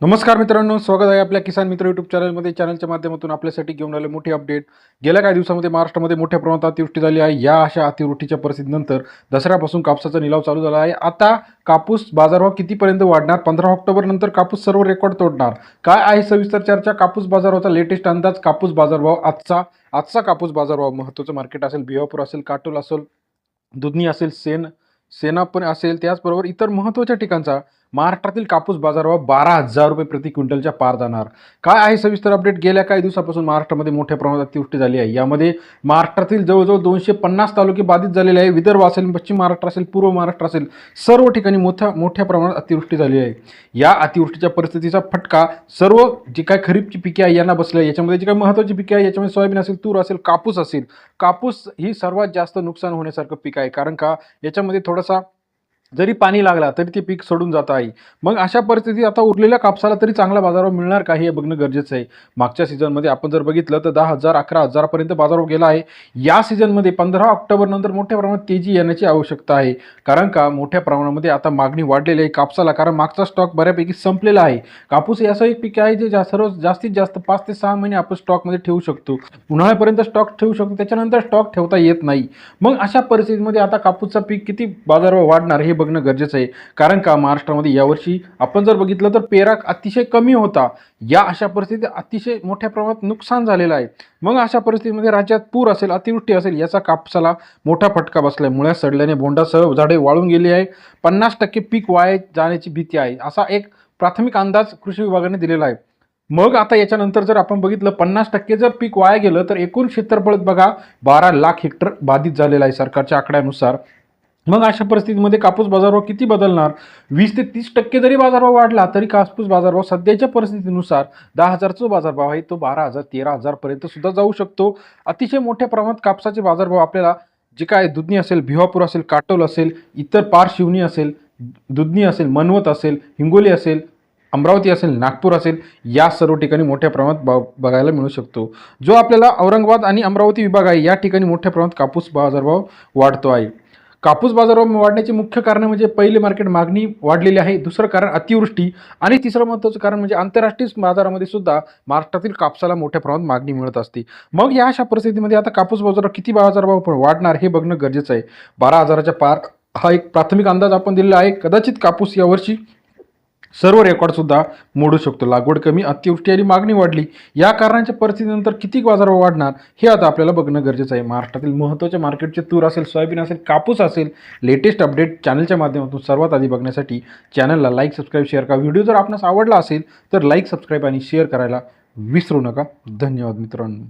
नमस्कार मित्रांनो स्वागत आहे आपल्या किसान मित्र युट्यूब चॅनलमध्ये चॅनलच्या माध्यमातून आपल्यासाठी घेऊन आले मोठी अपडेट गेल्या काही दिवसामध्ये महाराष्ट्रामध्ये मोठ्या प्रमाणात अतिवृष्टी झाली आहे. या अशा अतिवृष्टीच्या परिस्थितीनंतर दसऱ्यापासून कापसाचा निलाव चालू झाला आहे. आता कापूस बाजारभाव कितीपर्यंत वाढणार? पंधरा ऑक्टोबर नंतर कापूस सर्व रेकॉर्ड तोडणार. काय आहे सविस्तर चर्चा? कापूस बाजारभावचा लेटेस्ट अंदाज. कापूस बाजारभाव आजचा आजचा कापूस बाजारभाव महत्त्वाचं मार्केट असेल बिहापूर असेल काटोल असेल दुधनी असेल सेन सेना पण असेल त्याचबरोबर इतर महत्त्वाच्या ठिकाणचा महाराष्ट्रातील कापूस बाजारभाव बारा हजार रुपये प्रति क्विंटलच्या पार जाणार. काय आहे सविस्तर अपडेट गेल्या काही दिवसापासून महाराष्ट्रामध्ये मोठ्या प्रमाणात अतिवृष्टी झाली आहे. यामध्ये महाराष्ट्रातील जवळजवळ दोनशे पन्नास तालुके बाधित झालेले आहे. विदर्भ असेल पश्चिम महाराष्ट्र असेल पूर्व महाराष्ट्र असेल सर्व ठिकाणी मोठ्या मोठ्या प्रमाणात अतिवृष्टी झाली आहे. या अतिवृष्टीच्या परिस्थितीचा फटका सर्व जी काय खरीपची पिके आहे यांना बसले आहे. याच्यामध्ये जी काही महत्त्वाची पिके आहे याच्यामध्ये सोयाबीन असेल तूर असेल कापूस असेल. कापूस ही सर्वात जास्त नुकसान होण्यासारखं पीक आहे. कारण का? याच्यामध्ये थोडासा जरी पाणी लागला तरी ते पीक सोडून जात आहे मग अशा परिस्थितीत आता उरलेल्या कापसाला तरी चांगला बाजारभाव मिळणार का हे बघणं गरजेचं आहे. मागच्या सीझनमध्ये आपण जर बघितलं तर दहा हजार अकरा हजारापर्यंत बाजारभाव गेला आहे. या सीझनमध्ये पंधरा ऑक्टोबरनंतर मोठ्या प्रमाणात तेजी येण्याची आवश्यकता आहे. कारण का? मोठ्या प्रमाणामध्ये आता मागणी वाढलेली आहे कापसाला कारण मागचा स्टॉक बऱ्यापैकी संपलेला आहे. कापूस हे असं एक पीक आहे जे जा सर्व जास्तीत जास्त पाच ते सहा महिने आपण स्टॉकमध्ये ठेवू शकतो. उन्हाळ्यापर्यंत स्टॉक ठेवू शकतो त्याच्यानंतर स्टॉक ठेवता येत नाही. मग अशा परिस्थितीमध्ये आता कापूसचा पीक किती बाजारभाव वाढणार हे बघणं गरजेचं आहे. कारण का महाराष्ट्रामध्ये यावर्षी आपण जर बघितलं तर पेरा अतिशय कमी होता. या अशा परिस्थितीत अतिशय मोठ्या प्रमाणात नुकसान झालेलं आहे. मग अशा परिस्थितीमध्ये राज्यात पूर असेल अतिवृष्टी असेल याचा कापसाला मोठा फटका बसलाय मुळ्यात सडल्याने बोंडासह झाडे वाळून गेली आहे. पन्नास टक्के पीक वाया जाण्याची भीती आहे. असा एक प्राथमिक अंदाज कृषी विभागाने दिलेला आहे. मग आता याच्यानंतर जर आपण बघितलं पन्नास टक्के जर पीक वाया गेलं तर एकूण क्षेत्रफळ बघा बारा लाख हेक्टर बाधित झालेलं आहे सरकारच्या आकड्यानुसार. मग अशा परिस्थितीमध्ये कापूस बाजारभाव किती बदलणार? वीस ते तीस टक्के जरी बाजारभाव वाढला तरी कापूस बाजारभाव सध्याच्या परिस्थितीनुसार दहा हजारचा बाजारभाव आहे तो बारा हजार तेरा हजारपर्यंत सुद्धा जाऊ शकतो. अतिशय मोठ्या प्रमाणात कापसाचे बाजारभाव आपल्याला जे काय दुधनी असेल भिवापूर असेल काटोल असेल इतर पार शिवनी असेल दुधनी असेल मनवत असेल हिंगोली असेल अमरावती असेल नागपूर असेल या सर्व ठिकाणी मोठ्या प्रमाणात ब बघायला मिळू शकतो. जो आपल्याला औरंगाबाद आणि अमरावती विभाग आहे या ठिकाणी मोठ्या प्रमाणात कापूस बाजारभाव वाढतो आहे. कापूस बाजारभाव वाढण्याची मुख्य कारण म्हणजे पहिले मार्केट मागणी वाढलेली आहे. दुसरं कारण अतिवृष्टी आणि तिसरं महत्त्वाचं कारण म्हणजे आंतरराष्ट्रीय बाजारामध्ये सुद्धा महाराष्ट्रातील कापसाला मोठ्या प्रमाणात मागणी मिळत असते. मग या अशा परिस्थितीमध्ये आता कापूस बाजारावर किती बाजारभाव वाढणार हे बघणं गरजेचं आहे. बारा हजाराच्या पार हा एक प्राथमिक अंदाज आपण दिलेला आहे. कदाचित कापूस यावर्षी सर्व रेकॉर्डसुद्धा मोडू शकतो. लागवड कमी अतिवृष्टी आणि मागणी वाढली. या कारणांच्या परिस्थितीनंतर किती बाजार वाढणार हे आता आपल्याला बघणं गरजेचं आहे. महाराष्ट्रातील महत्त्वाच्या मार्केटचे तूर असेल सोयाबीन असेल कापूस असेल लेटेस्ट अपडेट चॅनलच्या माध्यमातून सर्वात आधी बघण्यासाठी चॅनलला लाईक सबस्क्राईब शेअर करा. व्हिडिओ जर आपणास आवडला असेल तर लाईक सबस्क्राईब आणि शेअर करायला विसरू नका. धन्यवाद मित्रांनो.